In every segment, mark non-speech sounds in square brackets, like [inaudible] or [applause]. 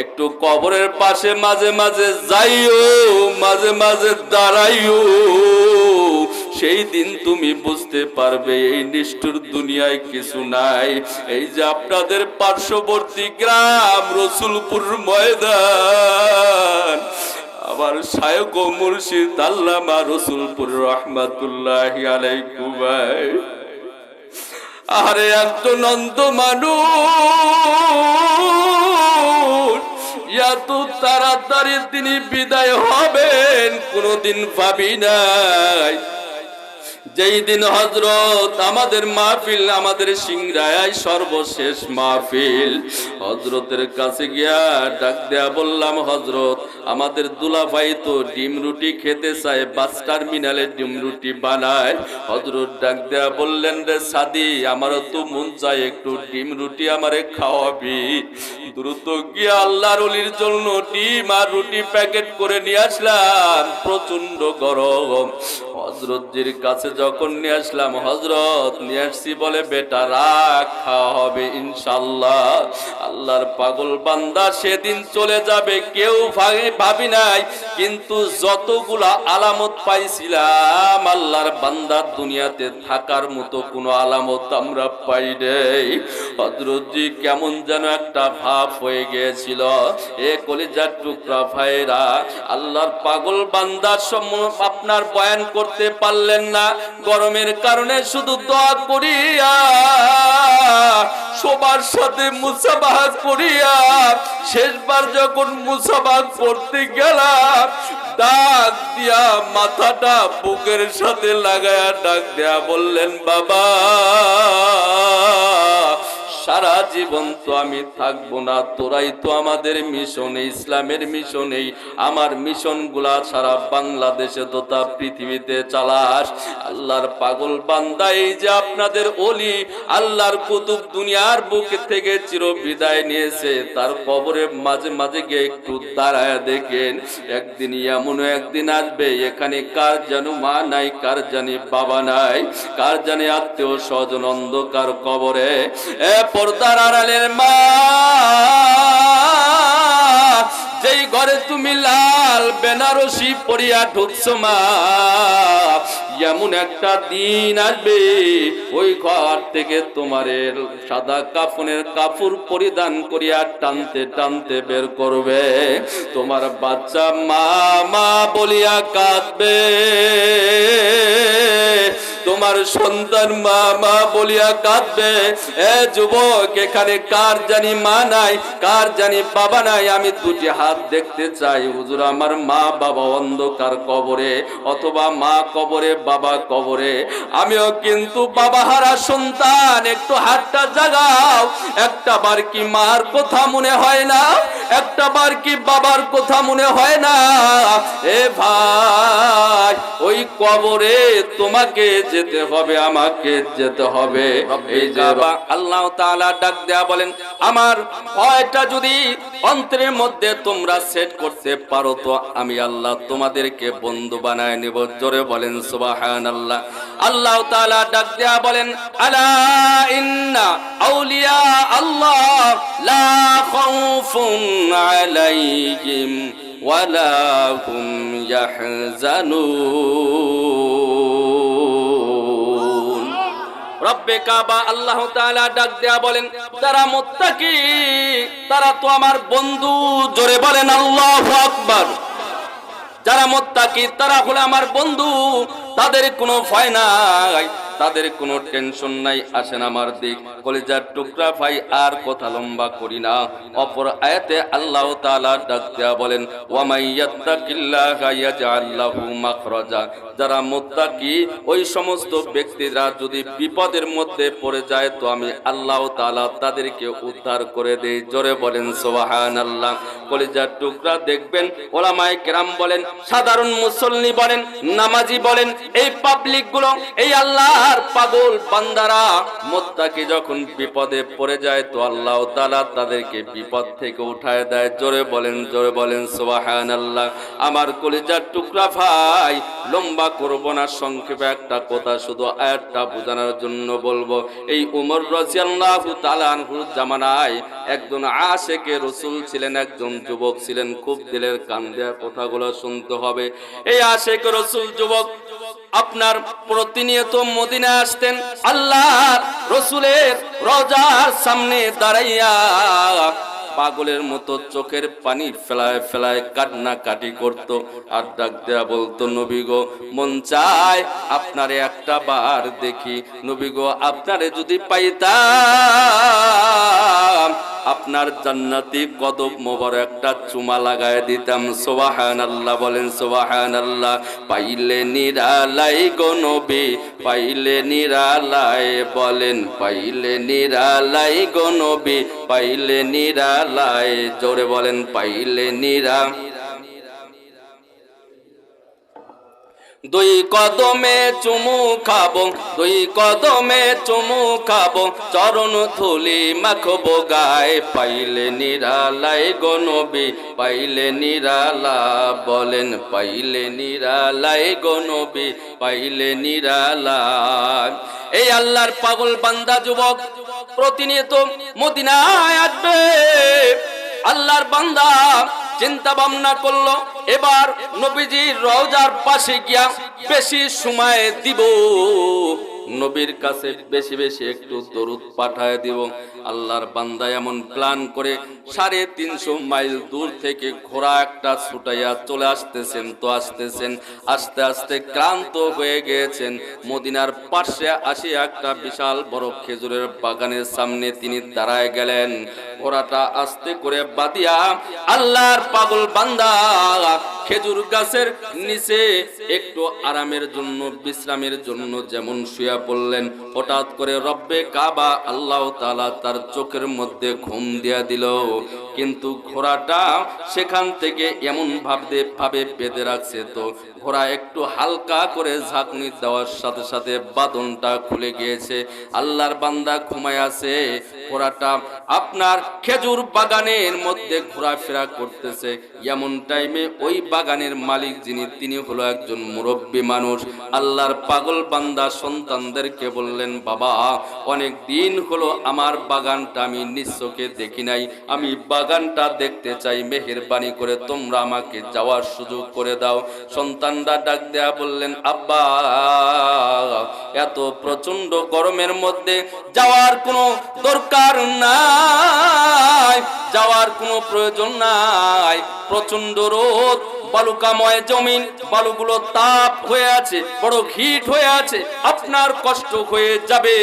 একটু কবরের পাশে মাঝে মাঝে যাইও, মাঝে মাঝে দাঁড়াইও। সেই দিন তুমি বুঝতে পারবে, এই নিষ্ঠুর দুনিয়ায় কিছু নাই। এই যে আপনাদের পার্শ্ববর্তী গ্রাম রসুলপুর ময়দান আবার শায়ক ও মুর্শিদ আল্লামা রসুলপুর রহমাতুল্লাহ আলাইকুম। ভাই আরে একজন অন্ধ মানুষ। এত তাড়াতাড়ি তিনি বিদায় হবেন কোনোদিন ভাবি নাই। যেই দিন হজরত আমাদের মাহফিল, আমাদের সিংরায় সর্বশেষ মাহফিল। হজরতের কাছে গিয়া ডাক দেয়া বললাম হজরত আমাদের দুলাভাই তো ডিম রুটি খেতে চায়, বাস টার্মিনালে ডিম রুটি বানায়। হজরত ডাক দেয়া বললেন, রে সাদি, আমারও তো মন চায় একটু ডিম রুটি আমারে খাওয়াবি। দ্রুত গিয়া আল্লাহর অলির জন্য ডিম আর রুটি প্যাকেট করে নিয়ে আসলাম প্রচণ্ড গরম। হজরতজির কাছে যখন নিয়ে আসলাম, হজরত নিয়ে আসছি বলে, বেটা রাখ খাওয়া হবে ইনশাল্লাহ আল্লাহর পাগল বান্দা সেদিন চলে যাবে, কেউ ভাবি নাই। কিন্তু যতগুলা আলামত পাইছিলাম, আল্লাহর বান্দার দুনিয়াতে থাকার মতো কোনো আলামত আমরা পাই নাই। হজরতজি কেমন যেন একটা ভাব হয়ে গিয়েছিল। এ কলিজার টুকরা ভাইরা আল্লাহর পাগল বান্দার সম্মুখ আপনার বয়ান করতে পারলেন না। গরমের কারণে শুধু দোয়া করিয়া সবার সাথে মুসাবাহ করিয়া, শেষবার যখন মুসাবাহ করতে গেলাম, ডাক দিয়া মাথাটা বুকের সাথে লাগায়া ডাক দেয়া বললেন, বাবা সারা জীবন তো আমি থাকব না, তোরাই তো আমাদের মিশনে ইসলামের মিশনেই আমার মিশনগুলা সারা বাংলাদেশে তথা পৃথিবীতে চালাস। আল্লাহর পাগল বান্দা এই যে আপনাদের অলি, আল্লাহর কুতুব দুনিয়ার বুকে থেকে চির বিদায় নিয়েছে। তার কবরে মাঝে মাঝে গিয়ে একটু দাঁড়ায় দেখেন, একদিন এমন একদিন আসবে, এখানে কার যেন মা নাই, কার জানি বাবা নাই, কার জানি আত্মীয় স্বজন অন্ধকার কবরে। পর্দার আড়ালের মা। যেই ঘরে তুমি লাল বেনারসি পরিয়া ঢুকছো মা এমন একটা দিন আসবে, ওই ঘর থেকে তোমার সাদা কাফনের কাপড় পরিধান করিয়া টানতে টানতে বের করবে। তোমার বাচ্চা মা মা বলিয়া কাঁদবে। তোমার সন্তান মা মা বলিয়া কাঁদবে। এ যুবক, এখানে কার জানি মা নাই, কার জানি বাবা নাই? আমি দুটি হাত দেখতে চাই। হুজুর, আমার মা বাবা অন্ধকার কবরে, অথবা মা কবরে বাবা কবরে। আমিও কিন্তু বাবা হারা সন্তান একটু হাতটা জাগাও। একটা বার কি মার কথা মনে হয় না? একটা বার কি বাবার কথা মনে হয় না? এ ভাই ওই কবরে তোমাকে যেতে হবে আমাকে যেতে হবে। এই যে আল্লাহ তাআলা ডাক দেয়া বলেন আমার ভয়টা যদি অন্তরের মধ্যে তোমরা সেট করতে পারো তো, আমি আল্লাহ তোমাদেরকে বন্ধু বানায় নেব। জোরে বলেন, সুবহানাল্লাহ। আল্লাহ তাআলা ডাক দেয়া বলেন, আলা ইন্না আউলিয়া আল্লাহ লা খাউফুন আলাইহিম ওয়ালা হুম ইয়াহজানুন। রব্বে কাবা আল্লাহ তাআলা ডাক দেয়া বলেন, তারা মুত্তাকি, তারা তো আমার বন্ধু। জোরে বলেন, আল্লাহ আকবার। যারা মোত্তাকি, তারা হলো আমার বন্ধু, তাদের কোনো ভয় নাই। তাদের কোনো টেনশন নাই, আসেন আমার দিক। কলেজার টুকরা ভাই, আর কথা লম্বা করি না। অপর আয়াতে আল্লাহ তাআলা ডাক দেয়া বলেন যারা মুত্তাকি, ওই সমস্ত ব্যক্তিরা যদি বিপদের মধ্যে পড়ে যায়, তো আমি আল্লাহ তাআলা তাদেরকে উদ্ধার করে দেই। জোরে বলেন, সুবহানাল্লাহ। কলিজার টুকরা দেখবেন, ওলামায়ে কেরাম বলেন, সাধারণ মুসল্লি বলেন, নামাজি বলেন, এই পাবলিকগুলো, এই আল্লাহর পাগল বান্দারা মোত্তাকি যখন বিপদে পড়ে যায়, তো আল্লাহ তাআলা তাদেরকে বিপদ থেকে উঠায় দেয়। জোরে বলেন জোরে বলেন, সুবহানাল্লাহ। আমার কলিজার টুকরা ভাই, লম্বা করব না, সংক্ষেপে একটা কথা শুধু আয়াতটা বোঝানোর জন্য বলব। এই উমর রাদিয়াল্লাহু তাআলা জামানায় একজন আশেকে রসুল ছিলেন, একজন যুবক ছিলেন। খুব দিলের কান দেওয়া কথাগুলো শুনতে হবে। এই আশেক রসুল, যুবক, আপনার প্রতিনিয়ত মদিনা আসতেন আল্লাহ রসুলের রজার সামনে দাঁড়াইয়া পাগলের মতো চোখের পানি ফেলায় ফেলায় কান্না কাটি করত। আর ডাক দেয়া বলতো, নবী গো, মন চায় আপনারে একটা বার দেখি। নবী গো, আপনারে যদি পাইতাম, আপনার জান্নাতি কদব মোবর একটা চুমা লাগায় দিতাম। সোবাহান আল্লাহ বলেন সোবাহান আল্লাহ পাইলে নিরালাই গো নবী, পাইলে নিরালাই বলেন, পাইলে নিরালাই গো নবী, পাইলে নিরালাই জোরে বলেন, পাইলে নিরা। দুই কদমে চুমু খাব, দুই কদমে চুমু খাব, চরণ ধুলি মাখবো গায়ে। পাইলে নিরালাই গনবি পাইলে নিরালা বলেন, পাইলে নিরালাই গনবি পাইলে নিরালা এই আল্লাহর পাগল বান্দা, যুবক প্রতিনিয়ত মদিনায় আসবে। আল্লাহর বান্দা চিন্তা ভাবনা করল, এবার নবীজির রওজার পাশে গিয়া বেশি সময় দিব। নবীর কাছে বেশি বেশি একটু দরুদ পাঠায় দিব। আল্লাহর বান্দা এমন প্ল্যান করে সাড়ে তিনশো মাইল দূর থেকে ঘোড়া একটা ছুটাইয়া চলে আসতেছেন, তো আসতেছেন, আস্তে আস্তে ক্লান্ত হয়ে গিয়েছেন মদিনার পাশে আসি একটা বিশাল বড় খেজুরের বাগানের সামনে তিনি দাঁড়ায় গেলেন। ঘোড়াটা আস্তে করে বাদিয়া আল্লাহর পাগল বান্দা, খেজুর গাছের নিচে একটু আরামের জন্য, বিশ্রামের জন্য যেমন শুয়া পড়লেন, হঠাৎ করে রব্বে কাবা আল্লাহ তাআলা তার চোখের মধ্যে ঘুম দিয়া দিল। কিন্তু ঘোড়াটা সেখান থেকে এমন ভাবে ভাবে বেঁধে রাখছে তো ঘোড়া একটু হালকা করে ঝাঁকনি দেওয়ার সাথে সাথে বাদনটা খুলে গিয়েছে। আল্লাহর বান্দা ঘুমায় আছে, ঘোড়াটা আপনার খেজুর বাগানের মধ্যে ঘোরাফেরা করতেছে। এমন টাইমে ওই বাগানের মালিক যিনি, তিনি হলো একজন মুরব্বী মানুষ। আল্লাহর পাগল বান্দা সন্তানদেরকে বললেন, বাবা অনেক দিন হলো আমার বাগানটা আমি নিঃস্বকে দেখি নাই। আমি বাগানটা দেখতে চাই, মেহেরবানি করে তোমরা আমাকে যাওয়ার সুযোগ করে দাও। সন্তানরা ডাক দেয়া বললেন, আব্বা, এত প্রচণ্ড গরমের মধ্যে যাওয়ার কোনো দরকার নাই। যাওয়ার কোনো প্রয়োজন নাই। প্রচণ্ড রোদ, বালুকাময় জমিন, বালুগুলো তাপ হয়ে আছে, বড় হিট হয়ে আছে, আপনার কষ্ট হয়ে যাবে।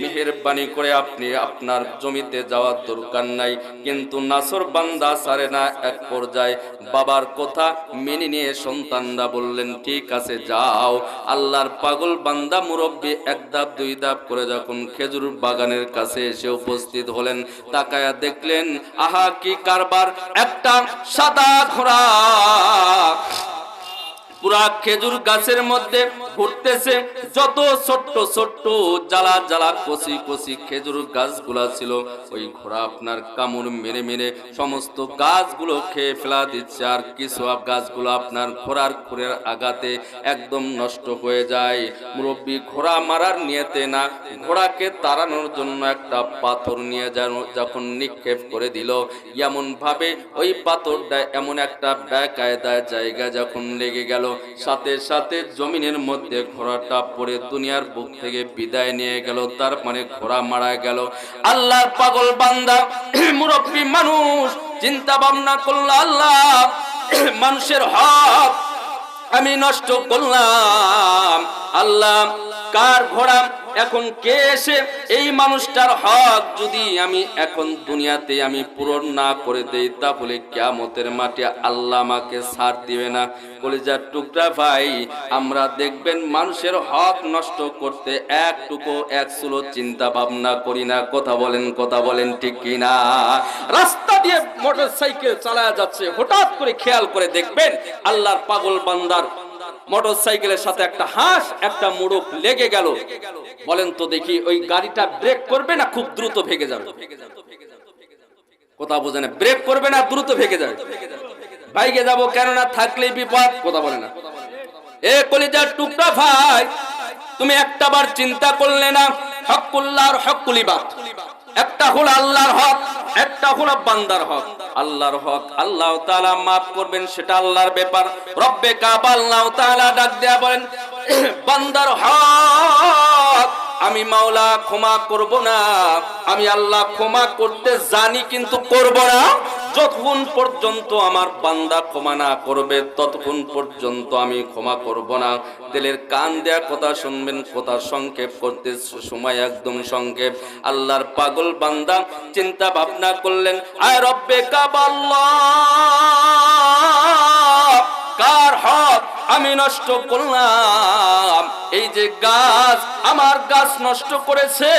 মেহেরবানি করে আপনি আপনার জমিতে যাওয়ার দরকার নাই। কিন্তু নাসর বান্দা সারে না এক পর্যায়ে। বাবার কথা মেনে নিয়ে সন্তানরা বললেন, ঠিক আছে, যাও। আল্লাহর পাগল বান্দা মুরব্বী এক ধাপ, দুই ধাপ করে যখন খেজুর বাগানের কাছে এসে উপস্থিত হলেন, তাকায়া দেখলেন আহা কি কারবার? একটা সাদা ঘোড়া। পুরা খেজুর গাছের মধ্যে ঘুরতেছে যত ছোট্ট ছোট্ট জ্বালা জ্বালা কচি কচি খেজুর গাছগুলা ছিল। ওই ঘোড়া আপনার কামড় মেরে মেরে সমস্ত গাছগুলো খেয়ে ফেলা দিচ্ছে আর কিছু গাছগুলো আপনার ঘোড়ার খুরের আঘাতে একদম নষ্ট হয়ে যায়। মুরব্বী, ঘোড়া মারার নিয়েতে না, ঘোড়াকে তাড়ানোর জন্য একটা পাথর নিয়ে যেন যখন নিক্ষেপ করে দিল এমন ভাবে ওই পাথরটা এমন একটা বেকায়দায় জায়গা যখন লেগে গেল সাথে সাথে জমিনের মধ্যে ঘোড়াটা পড়ে দুনিয়ার বুক থেকে বিদায় নিয়ে গেল, তার মানে ঘোড়া মারা গেল। আল্লাহর পাগল বান্দা, [clears throat] মুরব্বী মানুষ, চিন্তা ভাবনা করল, আল্লাহ, [clears throat] মানুষের হক আমি নষ্ট করলাম। আল্লাহ কার ঘোড়া এখন কে এসে এই মানুষটার হক যদি আমি এখন দুনিয়াতে আমি পূরণ না করে দেই, তাহলে কিয়ামতের মাঠে আল্লাহ আমাকে ছাড় দিবে না। কলিজার টুকরা ভাই, আমরা দেখবেন মানুষের হক নষ্ট করতে একটুকু এক সুলো চিন্তা ভাবনা করি না। কথা বলেন কথা বলেন ঠিক কিনা রাস্তা দিয়ে মোটর সাইকেল চালায়া যাচ্ছে, হঠাৎ করে খেয়াল করে দেখবেন আল্লাহর পাগল বান্দার মোটর সাইকেলের সাথে একটা হাঁস, একটা মুড়ুক লেগে গেল। বলেন তো দেখি, ওই গাড়িটা ব্রেক করবে না খুব দ্রুত ভেগে যাবে? কথা বোঝে না ব্রেক করবে না, দ্রুত ভেগে যাবে বাইকে যাব কেননা থাকলে বিপদ, কথা বলে না। এ কলিজার টুকরা ভাই, তুমি একটাবার চিন্তা করলে না হকুল্লাহর হকুলিবাদ একটা হলো আল্লাহর হক, একটা হলো বান্দার হক। আল্লাহর হক, আল্লাহ তাআলা মাফ করবেন, সেটা আল্লাহর ব্যাপার। রব্বে কাবা আল্লাহ তাআলা ডাক দেয়া বলেন, বান্দার হক আমি মাওলা ক্ষমা করব না। আমি আল্লাহ ক্ষমা করতে জানি, কিন্তু করব না। যতক্ষণ পর্যন্ত আমার বান্দা ক্ষমা না করবে, ততক্ষণ পর্যন্ত আমি ক্ষমা করব না। দিলের কান দেয়া কথা শুনবেন, কথা সংক্ষেপ করতে সময় একদম সংক্ষেপ। আল্লাহর পাগল বান্দা চিন্তা ভাবনা করলেন, আয় রব্বে কাবাল্লাহ! কার হক আমি নষ্ট করলাম? এই যে গাছ আমার গাছ নষ্ট করেছে,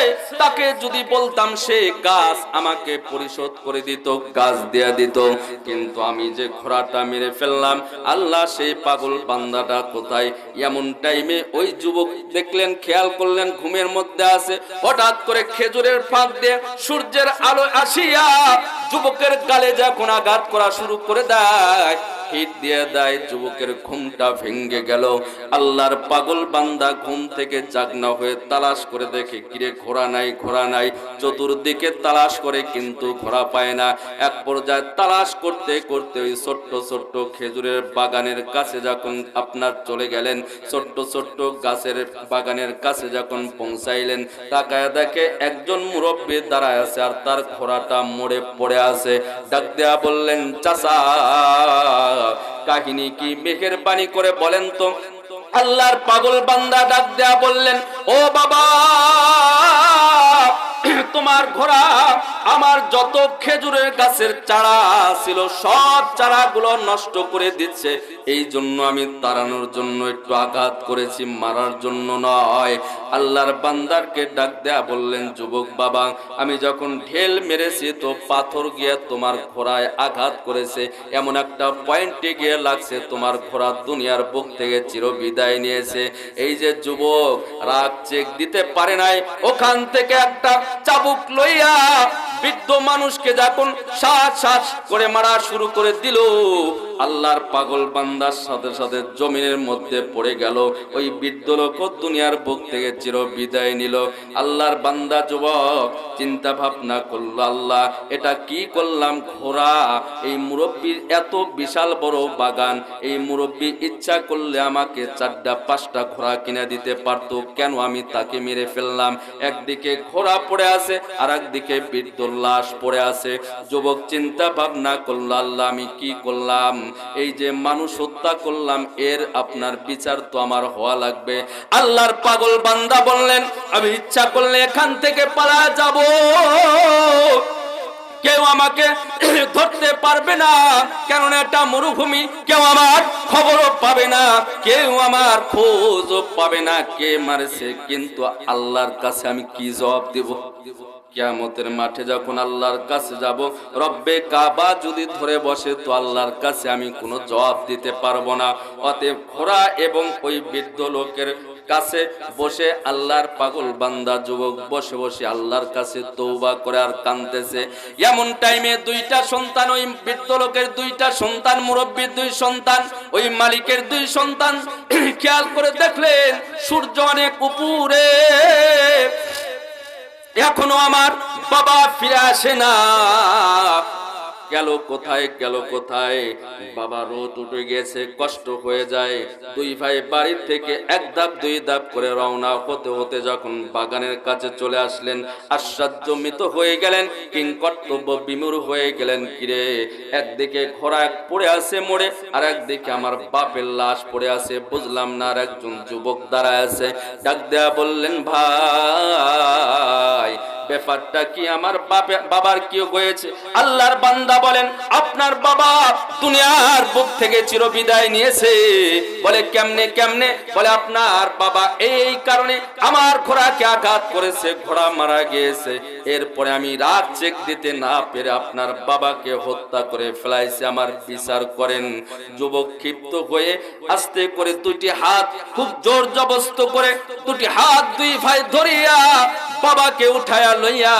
তাকে যদি বলতাম সে গাছ আমাকে পরিশোধ করে দিত, গাছ দেয়া দিত। কিন্তু আমি যে ঘোড়াটা মেরে ফেললাম, আল্লাহ সেই পাগল বান্দাটা কোথায়? এমন টাইমে ওই যুবক দেখলেন, খেয়াল করলেন, ঘুমের মধ্যে আছে। হঠাৎ করে খেজুরের ফাঁক দিয়ে সূর্যের আলো আসিয়া যুবকের গালে যখন আঘাত করা শুরু করে দেয়। হিট দিয়ে দেয়, যুবকের ঘুমটা ভেঙ্গে গেল। আল্লাহর পাগল বান্দা ঘুম থেকে জাগনা হয়ে তালাশ করে দেখে, কিরে, ঘোড়া নাই ঘোড়া নাই। চতুর্দিকে তালাশ করে কিন্তু ঘোড়া পায় না। এক পর্যায়ে তালাশ করতে করতে ওই ছোট্ট ছোট্ট খেজুরের বাগানের কাছে যখন আপনার চলে গেলেন, ছোট্ট ছোট্ট গাছের বাগানের কাছে যখন পৌঁছাইলেন, তাকায় দেখে একজন মুরব্বী দাঁড়ায় আছে আর তার ঘোড়াটা মোড়ে পড়ে আছে। ডাক দেয়া বললেন, চাচা কাহিনী কি মেঘের বাণী করে বলেন তো? আল্লাহর পাগল বান্দা ডাক দেয়া বললেন, ও বাবা [coughs] তোমার ঘোড়া, আমার যত খেজুরের গাছের চারা ছিল, সব চারাগুলো নষ্ট করে দিচ্ছে। এই জন্য আমি তাড়ানোর জন্য একটু আঘাত করেছি, মারার জন্য নয়। আল্লাহর বান্দারকে ডাক দেয়া বললেন, যুবক বাবা, আমি যখন ঢেল মেরেছি তো পাথর গিয়ে তোমার ঘোড়ায় আঘাত করেছে। এমন একটা পয়েন্টে গিয়ে লাগছে, তোমার ঘোড়া দুনিয়ার বুক থেকে চির বিদায় নিয়েছে। এই যে যুবক, রাগ চেক দিতে পারে নাই, ওখান থেকে একটা চাবুক লইয়া বৃদ্ধ মানুষকে যখন শ্বাস শ্বাস করে মারা শুরু করে দিল, আল্লাহর পাগল বান্দার সাথে সাথে জমিনের মধ্যে পড়ে গেল। ওই বৃদ্ধ লোক দুনিয়ার বুক থেকে চির বিদায় নিল। আল্লাহর বান্দা যুবক, চিন্তা ভাবনা করল, আল্লাহ, এটা কি করলাম ঘোড়া? এই মুরব্বীর এত বিশাল বড় বাগান, এই মুরব্বী ইচ্ছা করলে আমাকে চারটা, পাঁচটা ঘোড়া কিনে দিতে পারতো। কেন আমি তাকে মেরে ফেললাম? একদিকে ঘোড়া পড়ে আছে আর একদিকে বৃদ্ধ লাশ পড়ে আছে। যুবক চিন্তা ভাবনা করল, আল্লাহ, আমি কি করলাম? এই যে মানুষ হত্যা করলাম, এর আপনার বিচার তো আমার হওয়া লাগবে। আল্লাহর পাগল বান্দা বললেন, আমি ইচ্ছা করলে এখান থেকে পালা যাব। কেউ আমাকে [coughs] ধরতে পারবে না। কেননা এটা মরুভূমি, কেউ আমার খবরও পাবে না, কেউ আমার খোঁজও পাবে না, কে মারেছে। কিন্তু আল্লাহর কাছে আমি কি জবাব দেব? কিয়ামতের মাঠে যখন আল্লাহর কাছে যাব, রব্বে কাবা যদি ধরে বসে, তো আল্লাহর কাছে আমি কোনো জবাব দিতে পারব না। অতএব ঘোড়া এবং ওই বৃদ্ধ লোকের কাছে বসে আল্লাহর পাগল বান্দা যুবক বসে বসে আল্লাহর কাছে তৌবা করে আর কানতেছে এমন টাইমে দুইটা সন্তান, ওই বৃদ্ধ লোকের দুইটা সন্তান, মুরব্বীর দুই সন্তান, ওই মালিকের দুই সন্তান, [clears throat] খেয়াল করে দেখলেন সূর্য অনেক উপরে। এখনও আমার বাবা ফিরে আসে না। গেল কোথায় গেল কোথায়? বাবা রোদ উঠে গেছে কষ্ট হয়ে যায়। দুই ভাই বাড়ির থেকে এক ধাপ, দুই ধাপ করে রওনা হতে হতে যখন বাগানের কাছে চলে আসলেন আশ্চর্যমিত হয়ে গেলেন কিং কর্তব্য বিমূর হয়ে গেলেন কিরে? একদিকে ঘোড়া পড়ে আছে মোড়ে, আর একদিকে আমার বাপের লাশ পড়ে আছে, বুঝলাম না আর একজন যুবক দাঁড়ায় আছে। ডাক দেয়া বললেন, ভাই ব্যাপারটা কি আমার বাবার কি হয়েছে? আল্লাহর বান্দা বলেন, আপনার বাবা দুনিয়ার বুক থেকে চিরবিদায় নিয়েছে। বলে, কেমনে কেমনে? বলে, আপনার বাবা এই কারণে আমার ঘোড়াকে আঘাত করেছে, ঘোড়া মারা গিয়েছে। এরপরে আমি রাত চেক দিতে না পেরে আপনার বাবাকে হত্যা করে ফেলাইছে, আমার বিচার করেন। যুবক ক্ষিপ্ত হয়ে আস্তে করে দুটি হাত খুব জোর জবস্ত করে, দুটি হাত দুই ভাই ধরিয়া বাবাকে উঠায়া লইয়া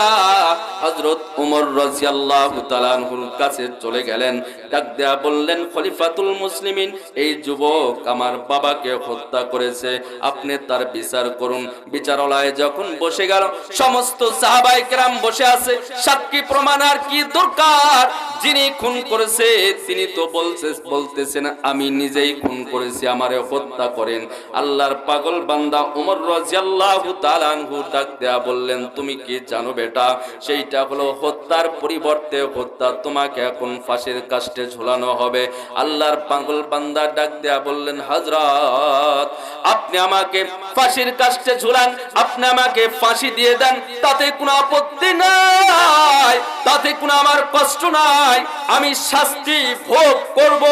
হজরত উমর রাজিয়াল্লাহু তাআলার কাছে চলে গেলেন। ডাক দেয়া বললেন, খলিফাতুল মুসলিমিন, এই যুবক আমার বাবাকে হত্যা করেছে। আপনি তার বিচার করুন। বিচারালয়ে যখন বসে গেল, সমস্ত সাহাবায়ে কেরাম বসে আছে। সাক্ষী প্রমাণ আর কি দরকার? যিনি খুন করেছে, তিনি তো বলছে বলতেছেন আমি নিজেই খুন করেছি, আমারে হত্যা করেন। আল্লাহর পাগল বান্দা উমর রাদিয়াল্লাহু তাআলা আনহু ডাক দেয়া বললেন, তুমি কি জানো বেটা, সেইটা হলো হত্যার পরিবর্তে হত্যা তোমাকে এখন ফাঁসির কাষ্টে ঝুলানো হবে। আল্লাহর পাগল বান্দা ডাক দেয়া বললেন, হযরত, আপনি আমাকে ফাঁসির কাষ্টে ঝুলান, আপনি আমাকে ফাঁসি দিয়ে দেন, তাতে কোনো আপত্তি নাই, তাতে কোনো আমার কষ্ট নাই। আমি শাস্তি ভোগ করব,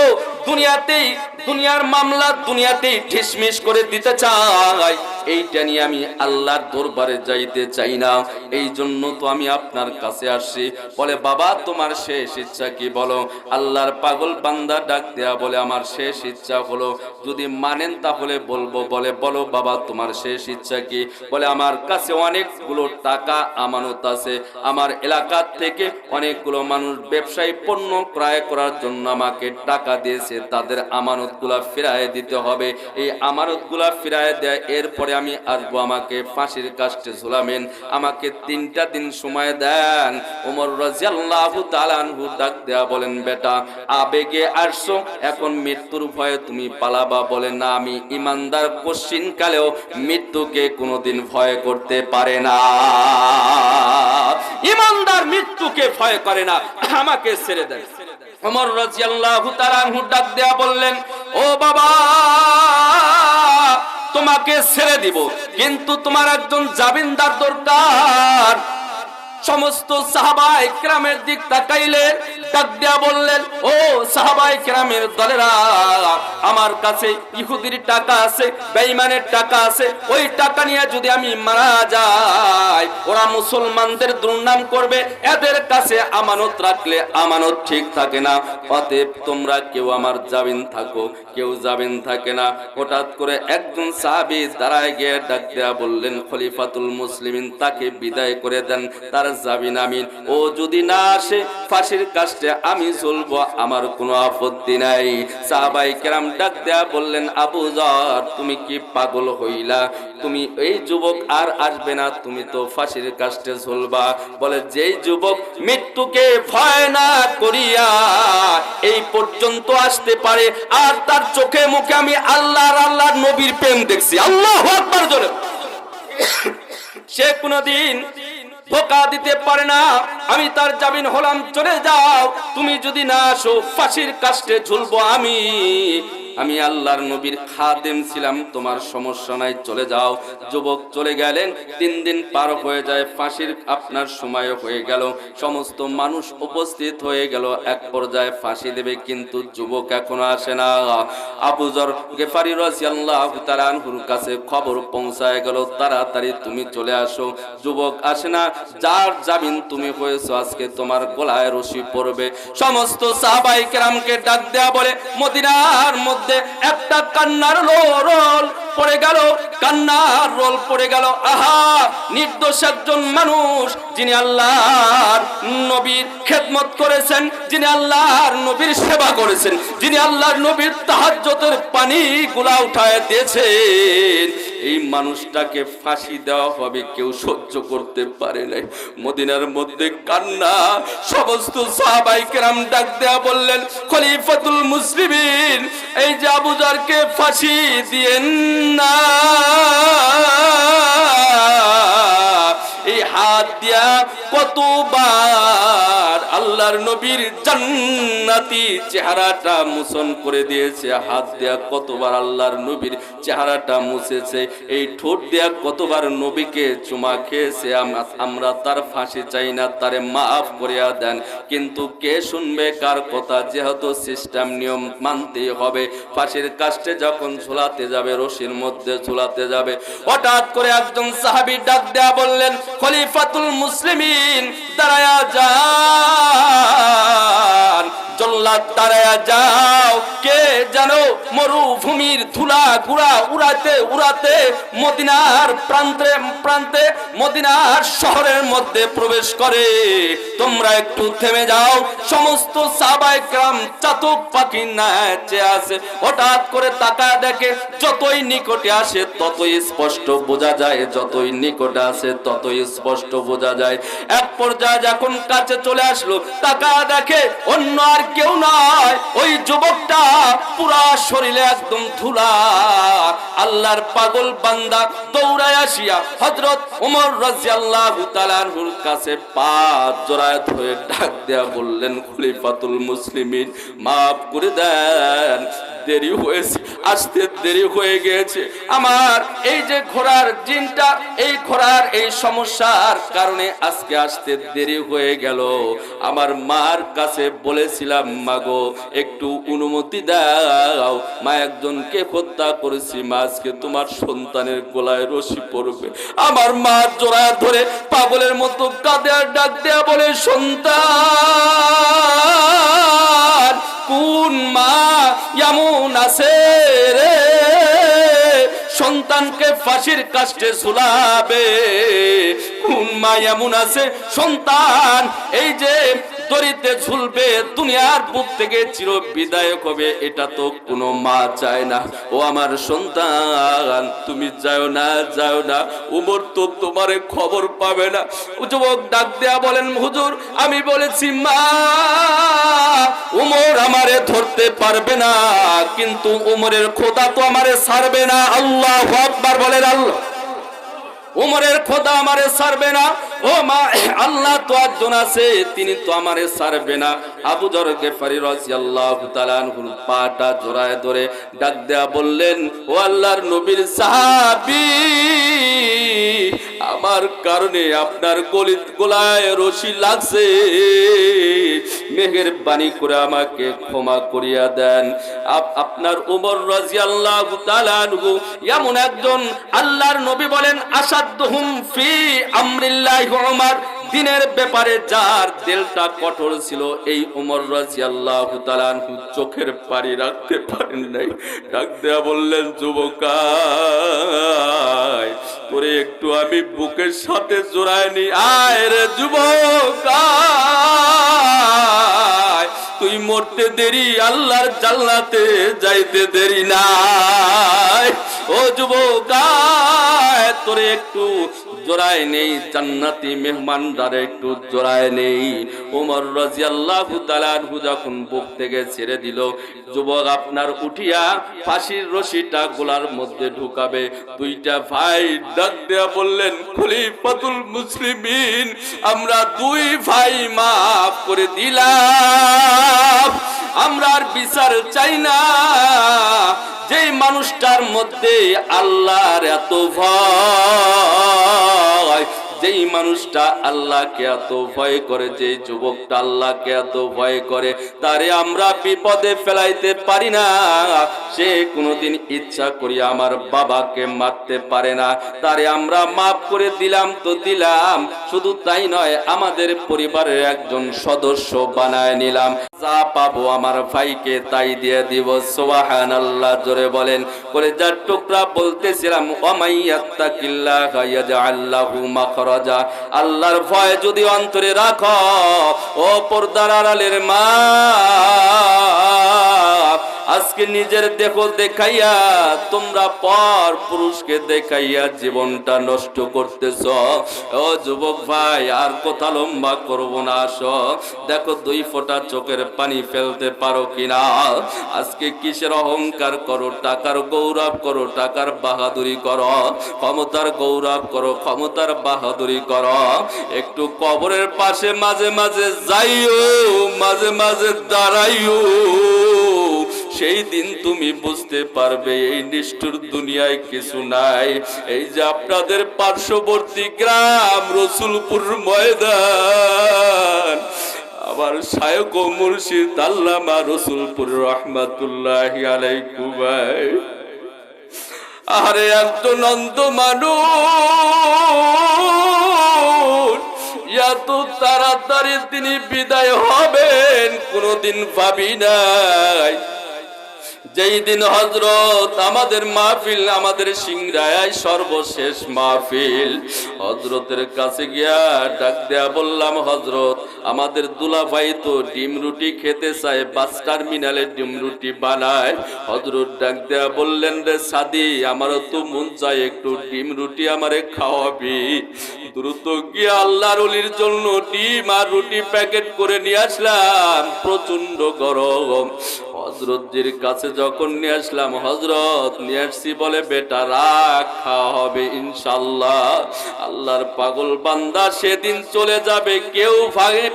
দুনিয়াতেই, দুনিয়ার মামলা দুনিয়াতেই ঠিসমিস করে দিতে চাই। এইটা নিয়ে আমি আল্লাহর দরবারে যাইতে চাই না। এই জন্য তো আমি আপনার কাছে আসছি। বলে, বাবা, তোমার শেষ ইচ্ছা কি বলো? আল্লাহর পাগল বান্দা ডাক দেয়া বলে, আমার শেষ ইচ্ছা হলো। যদি মানেন তাহলে বলব। বলে, বলো, বাবা, তোমার শেষ ইচ্ছা কি? বলে, আমার কাছে অনেকগুলো টাকা আমানত আছে। আমার এলাকার থেকে অনেকগুলো মানুষ ব্যবসায়ী পণ্য ক্রয় করার জন্য আমাকে টাকা দিয়েছে। তাদের আমানতগুলা ফিরায় দিতে হবে। এই আমানতগুলা ফিরায় দেয় এরপরে আমি আসব আমাকে ফাঁসির কাষ্টে ঝুলামেন আমাকে তিনটা দিন সময় দেন। ওমর রাজিয়াল্লাহু তাআলা আনহু ডাক দেয়া বলেন, বেটা, আবেগে আসছো, এখন মৃত্যুর ভয়ে তুমি পালাবা বলে না। আমি ইমানদার কোশ্চিন কালেও মৃত্যুকে কোনোদিন ভয় করতে পারে না। ইমানদার মৃত্যুকে ভয় করে না। আমাকে ছেড়ে দেয় ওমর রাদিয়াল্লাহু তাআলা আনহু ডাক দেয়া বললেন, ও বাবা তোমাকে ছেড়ে দিব। কিন্তু তোমার একজন জামিনদার দরকার। সমস্ত সাহাবাই ক্রামের দিক তাকাইলে ডাক বললেন, ও সাহাবাই ক্রামের দলেরা, আমার কাছে ইহুদির টাকা আছে, বেঈমানের টাকা আছে, ওই টাকা নিয়ে যদি আমি মারা যাই, ওরা মুসলমানদের দুর্নাম করবে, এদের কাছে আমানত রাখলে আমানত ঠিক থাকে না। অতএব তোমরা কেউ আমার জামিন থাকো, কেউ জামিন থাকে না। হঠাৎ করে একজন সাহাবী দাঁড়ায় গিয়ে ডাক দেয়া বললেন, খলিফাতুল মুসলিমিন তাকে বিদায় করে দেন, তার জামিন আমিন। ও যদি না আসে, ফাঁসির কাষ্টে আমি চলবো, আমার কোনো আপত্তি নাই। সাহাবাই কেরাম ডাক দেয়া বললেন, আবু জর, তুমি কি পাগল হইলা? তুমি এই যুবক আর আসবে না, তুমি তো ফাঁসির কাষ্টে চলবা। বলে, যেই যুবক মৃত্যুকে ভয় না করিয়া এই পর্যন্ত আসতে পারে, আর তার চোখে মুখে আমি আল্লাহর আল্লাহর নবীর প্রেম দেখছি। আল্লাহ সে কোনদিন ধোকা দিতে পারে না। আমি তার জামিন হলাম, চলে যাও। তুমি যদি না আসো, ফাঁসির কাস্টে ঝুলবো আমি। আমি আল্লাহর নবীর খাদেম ছিলাম, তোমার সমস্যা নাই, চলে যাও। যুবক চলে গেলেন, তিন দিন পার হয়ে যায়, ফাঁসির আপনার সময় হয়ে গেল। সমস্ত মানুষ উপস্থিত হয়ে গেল, এক পর্যায়ে ফাঁসি দেবে, কিন্তু যুবক এখনও আসে না। আবুজর গেফারি রাজিয়াল্লাহু তাআলা আনহুর কাছে খবর পৌঁছায় গেল, তাড়াতাড়ি তুমি চলে আসো। যুবক আসে না, যার জামিন তুমি হয়েছো, আজকে তোমার গলায় রশি পড়বে। সমস্ত সাহাবাই কেরামকে ডাক দেয়া বলে, মদিনার একটা কান্নার রোল পড়ে গেল, কান্নার রোল পড়ে গেল। আহা নির্দোষ একজন মানুষ যিনি আল্লাহর নবীর খেদমত করেছেন, যিনি আল্লাহর নবীর সেবা করেছেন, যিনি আল্লাহর নবীর তাহাজ্জতের পানি গুলা উঠায় দিয়েছেন। এই মানুষটাকে ফাঁসি দেওয়া হবে, কেউ সহ্য করতে পারে নাই। মদিনার মধ্যে কান্না, সমস্ত সাহাবাই কেরাম ডাক দেয়া বললেন, খলিফাতুল মুসলিমিন, এই যে ফাঁসি দিয়েন না। এই হাত দিয়া কতবার আল্লাহর নবীর জান্নাতি চেহারাটা মোচন করে দিয়েছে। হাত দিয়া কতবার আল্লাহর নবীর চেহারাটা মুছেছে। এই ঠোঁট দিয়া কতবার নবীকে চুমা খেয়েছে আমরা তার ফাঁসি চাই না, তারে মাফ করিয়া দেন। কিন্তু কে শুনবে কার কথা? যেহেতু সিস্টেম নিয়ম মানতেই হবে। ফাঁসির কাস্টে যখন ঝুলাতে যাবে, রশির মধ্যে ঝুলাতে যাবে। হঠাৎ করে একজন সাহাবী ডাক দেয়া বললেন, খলিফাতুল মুসলিমিন, দাঁড়ায়া যান। জল্লাদ দাঁড়ায়া যাও। কে জানো মরুভূমির ধুলা গুড়া উড়াতে উড়াতে মদিনার প্রান্তে প্রান্তে মদিনার শহরের মধ্যে প্রবেশ করে। তোমরা একটু থেমে যাও। সমস্ত সাবাই গ্রাম চাতক পাখি নাচে আসে হঠাৎ করে তাকায় দেখে যতই নিকটে আসে, ততই স্পষ্ট বোঝা যায়। যতই নিকটে আসে, ততই স্পষ্ট বোঝা যায়। এক পর্যায়ে যখন কাছে চলে আসলো তাকা দেখে অন্য আর কেউ নয়। ওই যুবকটা পুরা শরীরে একদম ধুলা। আল্লাহর পাগল বান্দা দৌড়ায় আসিয়া হজরত উমর রাজিয়াল কাছে পা জোড়ায় ধরে ডাক দেয়া বললেন, খলিফাতুল মুসলিমিন, মাফ করে দেন। দেরি হয়েছে আসতে দেরি হয়ে গিয়েছে আমার এই যে ঘোড়ার জিনটা, এই ঘোড়ার এই সমস্যার কারণে আজকে আসতে দেরি হয়ে গেল। আমার মার কাছে বলেছিলাম, মাগো, একটু অনুমতি দাও। মা একজনকে হত্যা করেছি, মা আজকে তোমার সন্তানের গলায় রশি পড়বে আমার মা জোড়া ধরে পাগলের মতো কাঁদে আর ডাক দেয়া বলে, সন্তান! কোন মা এমন আছে রে? সন্তানকে ফাঁসির কাষ্টে ঝুলাবে। কোন মা এমন আছে? সন্তান, এই যে দড়িতে ঝুলবে, দুনিয়ার বুক থেকে চির বিদায়ক হবে, এটা তো কোনো মা চায় না। ও আমার সন্তান, তুমি যাও না যাও না, উমর তো তোমারে খবর পাবে না। যুবক ডাক দেয়া বলেন, হুজুর, আমি বলেছি, মা, উমর আমারে ধরতে পারবে না, কিন্তু উমরের খোদা তো আমারে ছাড়বে না। আল্লাহ আকবার বলেন, আল্লাহ। উমরের খোদা আমারে ছাড়বে না ও মা, আল্লাহ তো একজন আছে, তিনি তো আমারে ছাড়বে না। আবু জর গেফারি রাদিয়াল্লাহু তাআলা আনহুর পাটা জোড়ায় ধরে ডাক দেয়া বললেন, ও আল্লাহর নবীর সাহাবী, আমার কারণে আপনার গলিত গোলায় রশি লাগছে। মেঘের বাণী করে আমাকে ক্ষমা করিয়া দেন। আপ- আপনার উমর আনহু এমন একজন আল্লাহর নবী বলেন, আসাদহুম ফি আমরিল্লাহি উমর, দিনের ব্যাপারে যার দিলটা কঠোর ছিল, এই উমর রাদিয়াল্লাহু তাআলা চোখের পানি রাখতে পারেন নাই। দেয়া বললেন যুবকায় তোরে একটু আমি বুকের সাথে জোড়ায় নি আয় রে যুবক তুই মরতে দেরি, আল্লাহর জান্নাতে যাইতে দেরি নাই। ও যুবক তোরে একটু জোড়ায় নেই, জান্নাতি মেহমানদারে একটু জোড়ায় নেই। ওমর যখন বুক থেকে ছেড়ে দিল, যুবক আপনার উঠিয়া ফাঁসির রশিটা গোলার মধ্যে ঢুকাবে। দুইটা ভাই ডাক দেয়া বললেন, খলিফাতুল মুসলিমিন, আমরা দুই ভাই মাফ করে দিলাম। আমরা আর বিচার চাই না। মানুষটার মধ্যে আল্লাহর এত ভয়। যেই মানুষটা আল্লাহকে এত ভয় করে, যেই যুবকটা আল্লাহকে এত ভয় করে, তারে আমরা বিপদে ফেলাইতে পারি না। সে কোনোদিন ইচ্ছা করি আমার বাবাকে মারতে পারে না। তারে আমরা মাফ করে দিলাম তো দিলাম, শুধু তাই নয়, আমাদের পরিবারের একজন সদস্য বানায় নিলাম। যা পাবো আমার ভাইকে তাই দিয়ে দিব সোহান আল্লাহ জোরে বলেন। বলে যার টুকরা বলতেছিলাম অমাইয়াত্তাকিল্লাহ আল্লাহু মাখরাজা আল্লাহর ভয় যদি অন্তরে রাখ ও পর্দার আড়ালের মা আজকে নিজের দেখো দেখাইয়া, তোমরা পর পুরুষকে দেখাইয়া জীবনটা নষ্ট করতেছ। ও যুবক ভাই, আর কথা লম্বা করব না, আসো। দেখো দুই ফোঁটা চোখের পানি ফেলতে পারো কিনা। আজকে কিসের অহংকার করো, টাকার গৌরব করো, টাকার বাহাদুরি করো। ক্ষমতার গৌরব করো, ক্ষমতার বাহাদুরি করো। একটু কবরের পাশে মাঝে মাঝে যাইও, মাঝে মাঝে দাঁড়াইও। সেই দিন তুমি বুঝতে পারবে, এই নিষ্ঠুর দুনিয়ায় কিছু নাই। এই যে আপনাদের পার্শ্ববর্তী গ্রাম রসুলপুর ময়দান আবার শায়ক ও মুর্শিদ আল্লামা রসুলপুর রহমাতুল্লাহ আলাইকুম ভাই আরে একজন নন্দ মানুষ, এত তাড়াতাড়ি তিনি বিদায় হবেন, কোনোদিন ভাবি নাই। যেই দিন হজরত আমাদের মাহফিল, আমাদের সিংরায় সর্বশেষ মাহফিল হজরতের কাছে গিয়া ডাক দেয়া বললাম হজরত আমাদের দুলাভাই তো ডিম রুটি খেতে চায়, বাস টার্মিনালে ডিম রুটি বানায়। হজরত ডাক দেয়া বললেন, রে সাদি, আমারও তো মন চায় একটু ডিম রুটি আমারে খাওয়াবি। দ্রুত গিয়ে আল্লাহর অলির জন্য ডিম আর রুটি প্যাকেট করে নিয়ে আসলাম প্রচণ্ড গরম। হজরতজির কাছে যখন নিয়ে আসলাম, হজরত নিয়ে আসছি বলে, বেটা রাখা হবে ইনশাল্লাহ আল্লাহর পাগল বান্দা সেদিন চলে যাবে, কেউ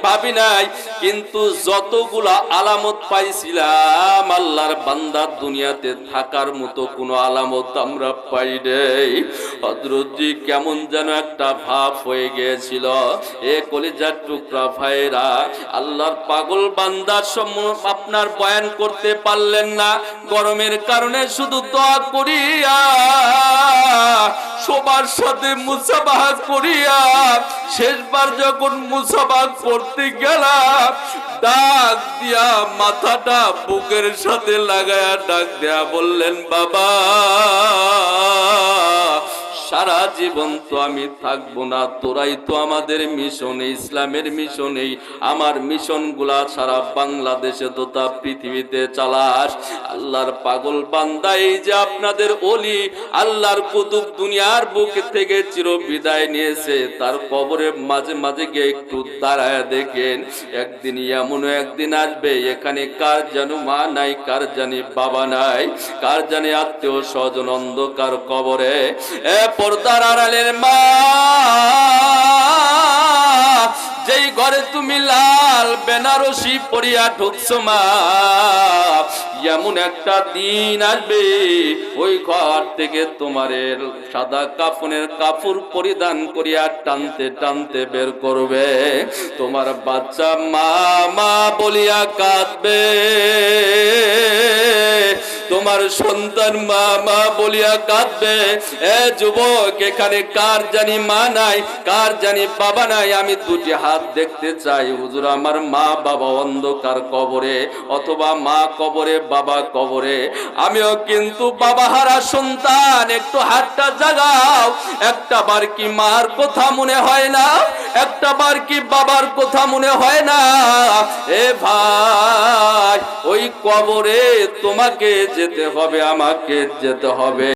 ভাবি নাই। কিন্তু যতগুলা আলামত পাইছিলাম, আল্লাহর বান্দার দুনিয়াতে থাকার মতো কোনো আলামত আমরা পাই নাই। হজরতজি কেমন যেন একটা ভাব হয়ে গিয়েছিল। এ কলিজার টুকরা ভাইরা আল্লাহর পাগল বান্দার সম্মুখ আপনার বয়ান করতে পারলেন না। গরমের কারণে শুধু দোয়া করিয়া সবার সাথে মুসাবাহা করিয়া, শেষবার যখন মুসাবাহ করতে গেলাম, ডাক দিয়া মাথাটা বুকের সাথে লাগায়া ডাক দেয়া বললেন, বাবা সারা জীবন তো আমি থাকব না, তোরাই তো আমাদের মিশনে, ইসলামের মিশনেই আমার মিশনগুলা সারা বাংলাদেশে তো তা পৃথিবীতে চালাস। আল্লাহর পাগল বান্দা এই যে আপনাদের অলি, আল্লাহর কুতুব দুনিয়ার বুক থেকে চির বিদায় নিয়েছে। তার কবরে মাঝে মাঝে গিয়ে একটু দাঁড়ায় দেখেন, একদিন এমন একদিন আসবে, এখানে কার যেন মা নাই, কার জানি বাবা নাই, কার জানি আত্মীয় স্বজন অন্ধকার কবরে। পর্দার আড়ালের মা যেই ঘরে তুমি লাল বেনারসি পরিয়া ঢুকছো মা, এমন একটা দিন আসবে, ওই ঘর থেকে তোমার সাদা কাফনের কাপড় পরিধান করিয়া টানতে টানতে বের করবে। তোমার বাচ্চা মা মা বলিয়া কাঁদবে। তোমার সন্তান মা মা বলিয়া কাঁদবে। এ যুবক, এখানে কার জানি মা নাই, কার জানি বাবা নাই, আমি দুটি হাত দেখতে চাই। হুজুর, আমার মা বাবা অন্ধকার কবরে, অথবা মা কবরে, বাবা কবরে। আমিও কিন্তু বাবা হারা সন্তান, একটু হাতটা জাগাও। একটা বার কি মার কথা মনে হয় না? একটা বার কি বাবার কথা মনে হয় না? এ ভাই, ওই কবরে তোমাকে যেতে হবে, আমাকে যেতে হবে।